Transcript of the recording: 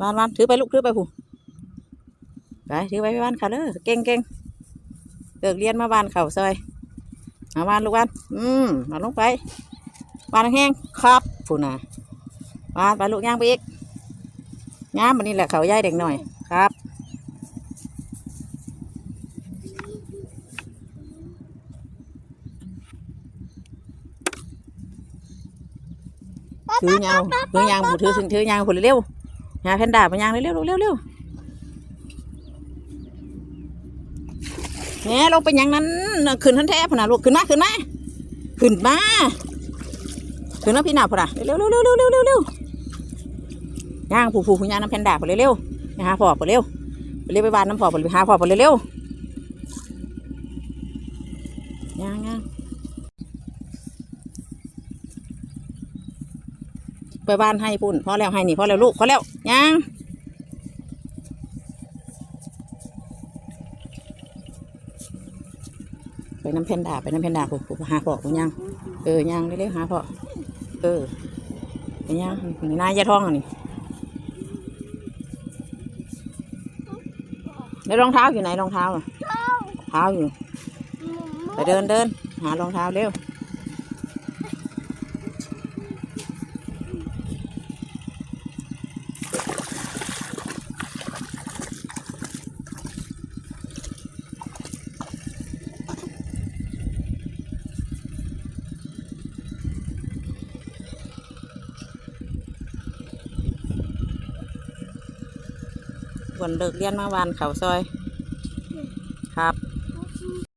วานวานถือไปลูกถือไปผู้ไปถือไปไปวานเขาเด้อเก่งเก่งเลิกเรียนมาวานเขาซอยเอาวานลูกวานอืมเอาลงไปวานแห้งครับผู้น่ะวานไปลูกย่างไปอีกย่างมันนี่แหละเขาย่ายเด็กหน่อยครับถือยางถือยางผู้ถือถึงถือยางผู้เร็ว ๆยาแพนด้าไปย่างเร็วๆเร็วเร็วแหมลงไปยางนั้นขึ้นทันแท้พนะลูกขึ้นมาขึ้นมาขึ้นมาขึ้นมาพี่หนาพนะเร็วๆเร็วเร็วเร็วเร็วๆยางผูผูผู้ยางน้ำแพนด้าไปเร็วๆไปหาพ่อไปเร็วไปเร็วไปบ้านน้ำพ่อไปหาพ่อไปเร็วๆยางย่าง ไปบ้านให้พุ่นพอแล้วให้นี่พอแล้วลูกพอแล้วยังไปน้ำเพนดาไปน้ำเพนดาพุ่นพุ่นหาพ่อพุ่นยังเออยังเร็วๆหาพ่อเออไปยังนายยาท้องอันนี่แล้วรองเท้าอยู่ไหนรองเท้าอะเท้าอยู่ไปเดินเดินหารองเท้าเร็ว วันเลิกเรียนมาวานเขาซอย ครับ